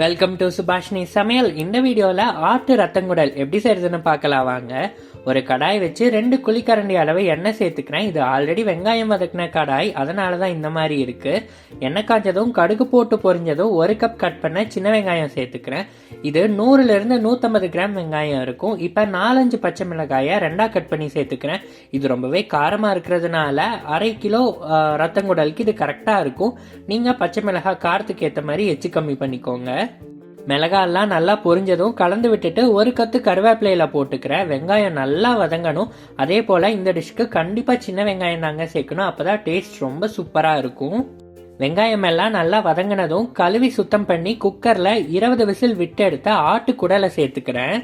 Welcome to Subhashini சமையல் இந்த வீடியோவில் ஆட்டு ரத்தங்குடல் எப்படி செய்யறதுன்னு பார்க்கலாம் வாங்க. ஒரு கடாய் வச்சு ரெண்டு குழிக்கரண்டி அளவு எண்ணெய் சேர்த்துக்கிறேன். இது ஆல்ரெடி வெங்காயம் வதக்கின கடாய். அதனால தான் இந்த மாதிரி இருக்கு. எண்ணெய் காய்ச்சதும் கடுகு போட்டு பொரிஞ்சதும் ஒரு கப் கட் பண்ண சின்ன வெங்காயம் சேர்த்துக்கிறேன். இது நூறுலேருந்து நூற்றம்பது கிராம் வெங்காயம் இருக்கும். இப்போ நாலஞ்சு பச்சை மிளகாயை ரெண்டாக கட் பண்ணி சேர்த்துக்கிறேன். இது ரொம்பவே காரமாக இருக்கிறதுனால அரை கிலோ ரத்தங்குடலுக்கு இது கரெக்டாக இருக்கும். நீங்கள் பச்சை மிளகாய் காரத்துக்கு ஏற்ற மாதிரி எச்சு கம்மி பண்ணிக்கோங்க. மிளகாயெல்லாம் நல்லா பொரிஞ்சதும் கலந்து விட்டுட்டு ஒரு கத்து கருவேப்பிலையில் போட்டுக்கிறேன் வெங்காயம் நல்லா வதங்கணும். அதே போல் இந்த டிஷ்க்கு கண்டிப்பாக சின்ன வெங்காயம் தாங்க சேர்க்கணும். அப்போ தான் டேஸ்ட் ரொம்ப சூப்பராக இருக்கும். வெங்காயம் எல்லாம் நல்லா வதங்கினதும் கழுவி சுத்தம் பண்ணி குக்கரில் இருபது விசில் விட்டு எடுத்த ஆட்டு குடலை சேர்த்துக்கிறேன்.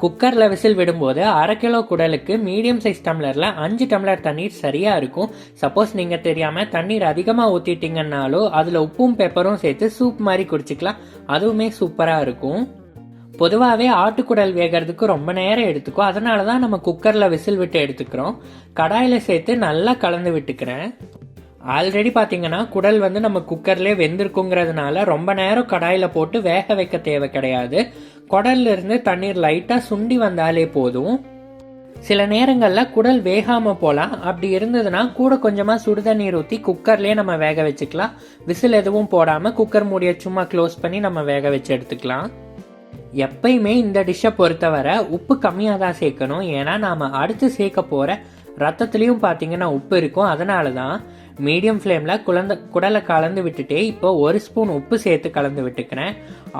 குக்கரில் விசில் விடும்போது அரை கிலோ குடலுக்கு மீடியம் சைஸ் டம்ளரில் அஞ்சு டம்ளர் தண்ணீர் சரியாக இருக்கும். சப்போஸ் நீங்கள் தெரியாமல் தண்ணீர் அதிகமாக ஊற்றிட்டீங்கன்னாலும் அதில் உப்பும் பெப்பரும் சேர்த்து சூப் மாதிரி குடிச்சிக்கலாம். அதுவுமே சூப்பராக இருக்கும். பொதுவாகவே ஆட்டுக்குடல் வேகிறதுக்கு ரொம்ப நேரம் எடுத்துக்கும். அதனால தான் நம்ம குக்கரில் விசில் விட்டு எடுத்துக்கிறோம். கடாயில் சேர்த்து நல்லா கலந்து விட்டுக்கிறேன். ஆல்ரெடி பார்த்தீங்கன்னா குடல் வந்து நம்ம குக்கர்லேயே வெந்திருக்குங்கிறதுனால ரொம்ப நேரம் கடாயில் போட்டு வேக வைக்க தேவை கிடையாது. குடல்லிருந்து தண்ணீர் லைட்டாக சுண்டி வந்தாலே போதும். சில நேரங்களில் குடல் வேகாமல் போகலாம் அப்படி இருந்ததுன்னா கூட கொஞ்சமாக சுடுதண்ணீர் ஊற்றி குக்கர்லேயே நம்ம வேக வச்சுக்கலாம். விசில் எதுவும் போடாமல் குக்கர் மூடியை சும்மா க்ளோஸ் பண்ணி நம்ம வேக வச்சு எடுத்துக்கலாம். எப்பயுமே இந்த டிஷ்ஷை பொறுத்தவரை உப்பு கம்மியாக தான் சேர்க்கணும். ஏன்னா நாம் அடுத்து சேர்க்க போகிற ரத்தத்துலேயும் பார்த்தீங்கன்னா உப்பு இருக்கும். அதனால தான் மீடியம் ஃப்ளேமில் குழந்த குடலை கலந்து விட்டுட்டே இப்போ ஒரு ஸ்பூன் உப்பு சேர்த்து கலந்து விட்டுக்கிறேன்.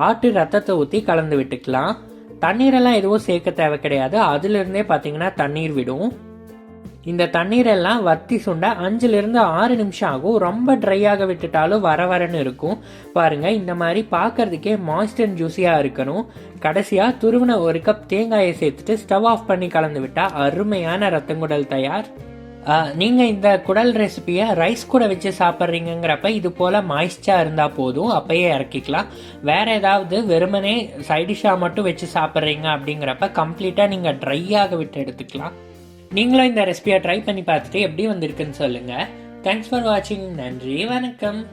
ஆட்டு ரத்தத்தை ஊற்றி கலந்து விட்டுக்கலாம். தண்ணீரெல்லாம் எதுவும் சேர்க்க தேவை கிடையாது. அதுலேருந்தே பார்த்தீங்கன்னா தண்ணீர் விடும். இந்த தண்ணீரெல்லாம் வத்தி சுண்ட அஞ்சுலேருந்து ஆறு நிமிஷம் ஆகும். ரொம்ப ட்ரையாக விட்டுட்டாலும் வர வரன்னு இருக்கும். பாருங்க இந்த மாதிரி பார்க்கறதுக்கே மாய்ஸ்ட் அண்ட் ஜூஸியாக இருக்கணும். கடைசியாக துருவின ஒரு கப் தேங்காயை சேர்த்துட்டு ஸ்டவ் ஆஃப் பண்ணி கலந்து விட்டால் அருமையான ரத்தங்குடல் தயார். நீங்கள் இந்த குடல் ரெசிபியை ரைஸ் கூட வச்சு சாப்பிட்றீங்கிறப்ப இது போல் மாய்ஸ்டாக இருந்தால் போதும். அப்பயே இறக்கிக்கலாம். வேற ஏதாவது வெறுமனே சைடிஷாக மட்டும் வச்சு சாப்பிட்றீங்க அப்படிங்கிறப்ப கம்ப்ளீட்டாக நீங்கள் ட்ரையாக விட்டு எடுத்துக்கலாம். நீங்களும் இந்த ரெசிபியை ட்ரை பண்ணி பார்த்துட்டு எப்படி வந்திருக்குன்னு சொல்லுங்க. தேங்க்ஸ் ஃபார் வாட்சிங் நன்றி. வணக்கம்.